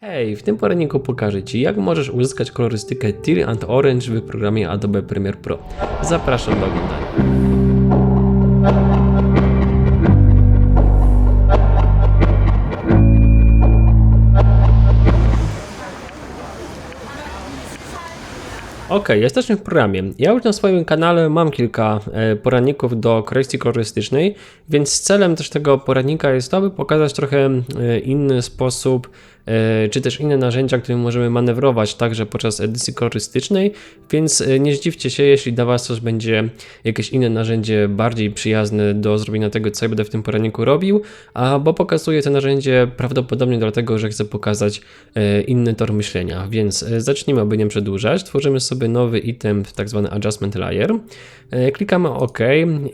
Hej, w tym poradniku pokażę Ci, jak możesz uzyskać kolorystykę Teal and Orange w programie Adobe Premiere Pro. Zapraszam do oglądania. Ok, jesteśmy w programie. Ja już na swoim kanale mam kilka e, poradników do korekcji kolorystycznej, więc celem też tego poradnika jest to, by pokazać trochę e, inny sposób, czy też inne narzędzia, którymi możemy manewrować także podczas edycji kolorystycznej, więc e, nie zdziwcie się, jeśli dla Was też będzie jakieś inne narzędzie bardziej przyjazne do zrobienia tego, co ja będę w tym poradniku robił, a bo pokazuję to narzędzie prawdopodobnie dlatego, że chcę pokazać e, inny tor myślenia, więc e, zacznijmy, aby nie przedłużać. Tworzymy sobie nowy item, tak zwany Adjustment Layer. E, Klikamy OK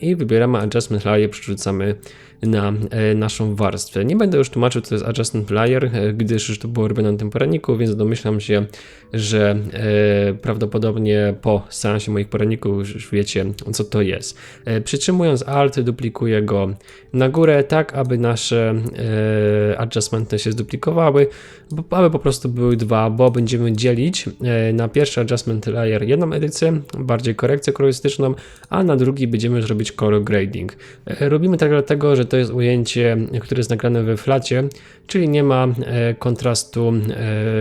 i wybieramy Adjustment Layer, przerzucamy na e, naszą warstwę. Nie będę już tłumaczył, co to jest Adjustment Layer, e, gdyż już to było robione na tym poradniku, więc domyślam się, że e, prawdopodobnie po seansie moich poradników już wiecie, co to jest. Przytrzymując Alt, duplikuję go na górę, tak aby nasze adjustmenty się zduplikowały, aby po prostu były dwa, bo będziemy dzielić na pierwszy adjustment layer jedną edycję, bardziej korekcję kolorystyczną, a na drugi będziemy już robić color grading. Robimy tak dlatego, że to jest ujęcie, które jest nagrane we flacie, czyli nie ma e, kontrastu e,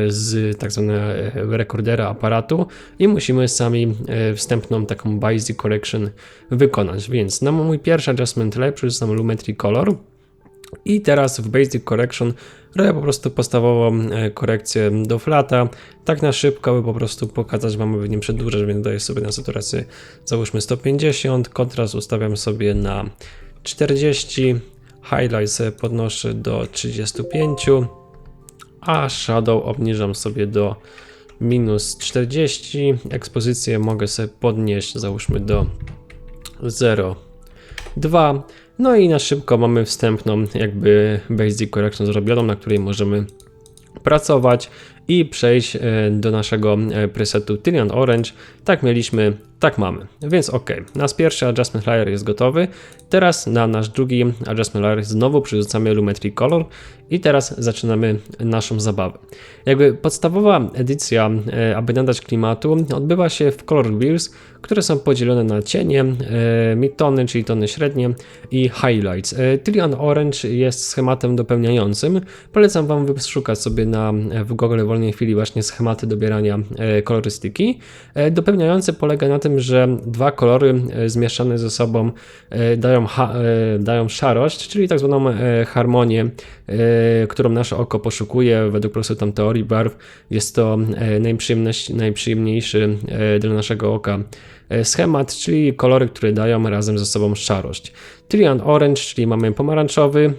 z tak zwanego e, rekordera aparatu i musimy sami wstępną taką basic correction wykonać. Więc na mój pierwszy adjustment layer przerzucam Lumetri Color, i teraz w Basic Correction robię po prostu podstawową korekcję do flata, tak na szybko, by po prostu pokazać Wam, aby nie przedłużać, więc daję sobie na saturację załóżmy 150, kontrast ustawiam sobie na 40, highlight sobie podnoszę do 35, a shadow obniżam sobie do minus 40, ekspozycję mogę sobie podnieść załóżmy do 0, 2. No i na szybko mamy wstępną jakby basic correction zrobioną, na której możemy pracować i przejść e, do naszego e, presetu Tylian Orange. Tak mieliśmy, tak mamy. Więc ok, nasz pierwszy adjustment layer jest gotowy. Teraz na nasz drugi adjustment layer znowu przerzucamy Lumetri Color i teraz zaczynamy naszą zabawę. Jakby podstawowa edycja, e, aby nadać klimatu, odbywa się w Color Wheels, które są podzielone na cienie, midtony, czyli tony średnie i highlights. Tylian Orange jest schematem dopełniającym. Polecam Wam wyszukać sobie na, w Google w wolnej chwili właśnie schematy dobierania e, kolorystyki. E, Dopełniający polega na tym, że dwa kolory e, zmieszane ze sobą dają, dają szarość, czyli tak zwaną harmonię, którą nasze oko poszukuje. Według prostu tam teorii barw jest to najprzyjemniejszy dla naszego oka schemat, czyli kolory, które dają razem ze sobą szarość. Tylian Orange, czyli mamy pomarańczowy,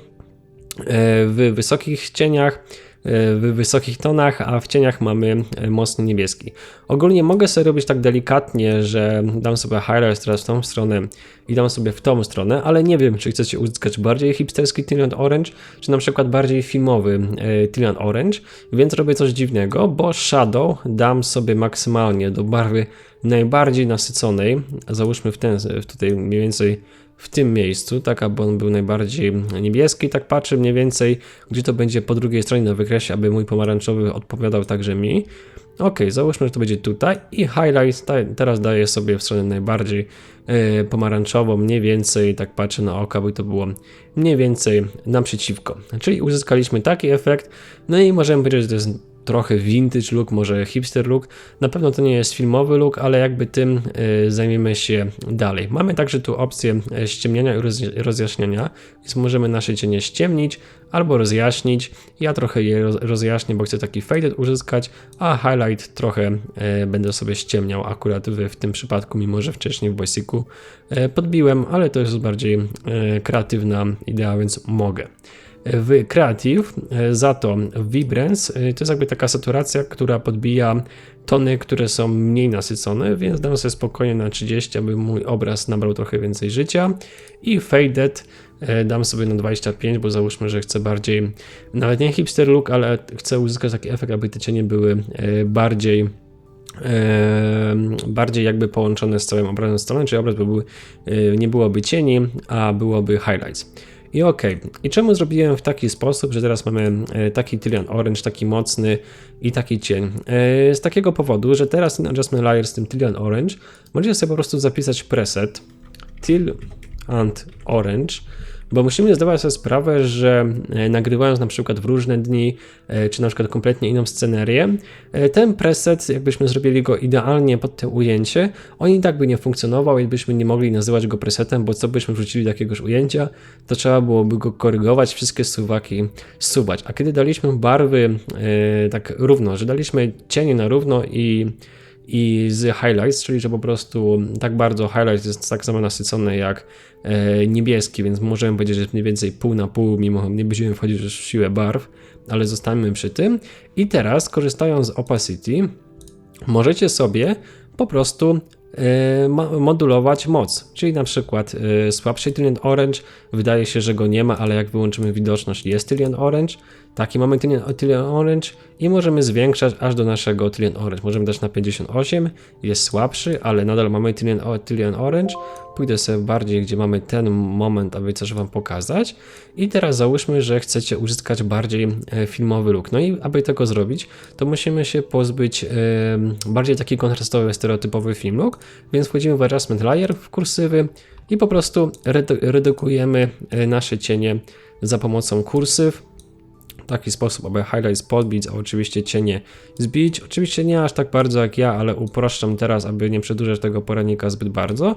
w wysokich cieniach, w wysokich tonach, a w cieniach mamy e, mocno niebieski. Ogólnie mogę sobie robić tak delikatnie, że dam sobie highlight teraz w tą stronę i dam sobie w tą stronę, ale nie wiem, czy chcecie uzyskać bardziej hipsterski Tylian Orange, czy na przykład bardziej filmowy e, Tylian Orange, więc robię coś dziwnego, bo Shadow dam sobie maksymalnie do barwy najbardziej nasyconej, załóżmy w ten, tutaj mniej więcej w tym miejscu, tak aby on był najbardziej niebieski, tak patrzę mniej więcej, gdzie to będzie po drugiej stronie na wykresie, aby mój pomarańczowy odpowiadał także mi. Ok, załóżmy, że to będzie tutaj i highlight teraz daję sobie w stronę najbardziej e, pomarańczową, mniej więcej, tak patrzę na oko, by to było mniej więcej naprzeciwko. Czyli uzyskaliśmy taki efekt, no i możemy powiedzieć, że to jest trochę vintage look, może hipster look. Na pewno to nie jest filmowy look, ale jakby tym y, zajmiemy się dalej. Mamy także tu opcję e, ściemniania i roz, rozjaśniania, więc możemy nasze cienie ściemnić albo rozjaśnić. Ja trochę je roz, rozjaśnię, bo chcę taki faded uzyskać, a highlight trochę e, będę sobie ściemniał akurat w, tym przypadku, mimo że wcześniej w Basicu podbiłem, ale to jest bardziej kreatywna idea, więc mogę w Creative, e, za to w Vibrance e, to jest jakby taka saturacja, która podbija tony, które są mniej nasycone, więc dam sobie spokojnie na 30, aby mój obraz nabrał trochę więcej życia i Faded e, dam sobie na 25, bo załóżmy, że chcę bardziej, nawet nie hipster look, ale chcę uzyskać taki efekt, aby te cienie były bardziej bardziej jakby połączone z całym obrazem strony, czyli obraz by był, nie byłoby cieni, a byłoby highlights. I ok. I czemu zrobiłem w taki sposób, że teraz mamy e, taki Tylian Orange, taki mocny i taki cień? E, Z takiego powodu, że teraz ten Adjustment Layer z tym Tylian Orange możecie sobie po prostu zapisać preset Till and Orange, bo musimy zdawać sobie sprawę, że e, nagrywając na przykład w różne dni, e, czy na przykład kompletnie inną scenerię, e, ten preset, jakbyśmy zrobili go idealnie pod to ujęcie, on i tak by nie funkcjonował i byśmy nie mogli nazywać go presetem, bo co byśmy wrzucili do jakiegoś ujęcia, to trzeba byłoby go korygować, wszystkie suwaki suwać. A kiedy daliśmy barwy tak równo, że daliśmy cienie na równo i i z highlights, czyli że po prostu tak bardzo highlight jest tak samo nasycony jak e, niebieski, więc możemy powiedzieć, że jest mniej więcej pół na pół, mimo nie będziemy wchodzić w siłę barw, ale zostańmy przy tym. I teraz, korzystając z opacity, możecie sobie po prostu e, modulować moc, czyli na przykład e, słabszy Tylian Orange, wydaje się, że go nie ma, ale jak wyłączymy widoczność jest Tylian Orange, taki mamy Tylian, Tylian Orange i możemy zwiększać aż do naszego Tylian Orange. Możemy dać na 58, jest słabszy, ale nadal mamy o- Tylian Orange. Pójdę sobie bardziej, gdzie mamy ten moment, aby coś Wam pokazać. I teraz załóżmy, że chcecie uzyskać bardziej e, filmowy look. No i aby tego zrobić, to musimy się pozbyć e, bardziej taki kontrastowy, stereotypowy film look, więc wchodzimy w Adjustment Layer, w kursywy i po prostu redu- redukujemy e, nasze cienie za pomocą kursyw taki sposób, aby highlights podbić, a oczywiście cienie zbić. Oczywiście nie aż tak bardzo jak ja, ale uproszczam teraz, aby nie przedłużać tego poradnika zbyt bardzo.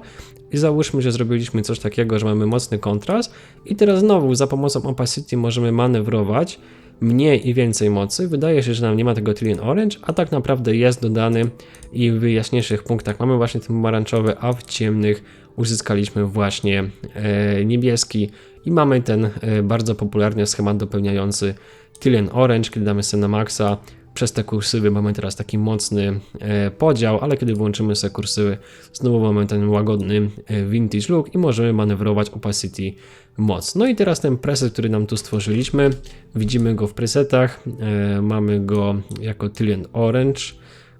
I załóżmy, że zrobiliśmy coś takiego, że mamy mocny kontrast i teraz znowu za pomocą opacity możemy manewrować mniej i więcej mocy. Wydaje się, że nam nie ma tego Trillion Orange, a tak naprawdę jest dodany i w jaśniejszych punktach mamy właśnie ten pomarańczowy, a w ciemnych uzyskaliśmy właśnie e, niebieski i mamy ten e, bardzo popularny schemat dopełniający Tylian Orange, kiedy damy sobie na maksa. Przez te kursywy mamy teraz taki mocny e, podział, ale kiedy włączymy sobie kursywy, znowu mamy ten łagodny vintage look i możemy manewrować opacity moc. No i teraz ten preset, który nam tu stworzyliśmy, widzimy go w presetach, mamy go jako Tylian Orange,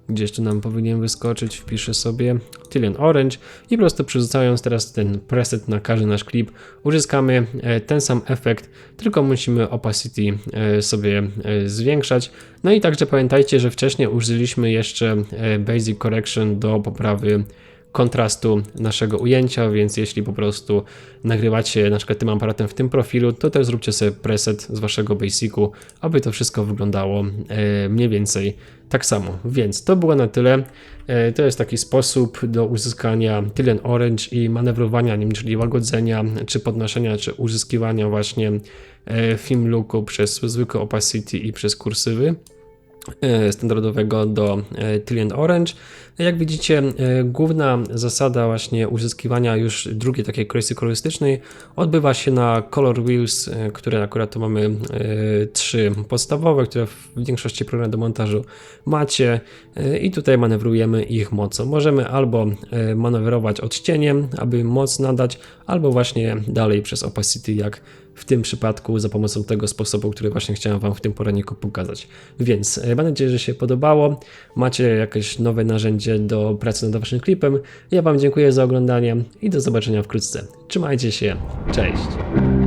gdzieś tu nam powinien wyskoczyć, wpiszę sobie Tylian Orange i po prostu przerzucając teraz ten preset na każdy nasz klip uzyskamy e, ten sam efekt, tylko musimy opacity e, sobie e, zwiększać. No i także pamiętajcie, że wcześniej użyliśmy jeszcze Basic Correction do poprawy kontrastu naszego ujęcia, więc jeśli po prostu nagrywacie na przykład tym aparatem w tym profilu, to też zróbcie sobie preset z waszego basicu, aby to wszystko wyglądało e, mniej więcej tak samo. Więc to było na tyle. E, To jest taki sposób do uzyskania Tylian Orange i manewrowania nim, czyli łagodzenia, czy podnoszenia, czy uzyskiwania właśnie e, film looku przez zwykłe opacity i przez kursywy standardowego do e, Tylian Orange. Jak widzicie, e, główna zasada właśnie uzyskiwania już drugiej takiej korekcji kolorystycznej odbywa się na Color Wheels, e, które akurat tu mamy e, trzy podstawowe, które w większości programów do montażu macie e, i tutaj manewrujemy ich mocą. Możemy albo e, manewrować odcieniem, aby moc nadać, albo właśnie dalej przez opacity, jak w tym przypadku za pomocą tego sposobu, który właśnie chciałem Wam w tym poradniku pokazać. Więc e, mam nadzieję, że się podobało. Macie jakieś nowe narzędzie do pracy nad Waszym klipem. Ja Wam dziękuję za oglądanie i do zobaczenia wkrótce. Trzymajcie się, cześć!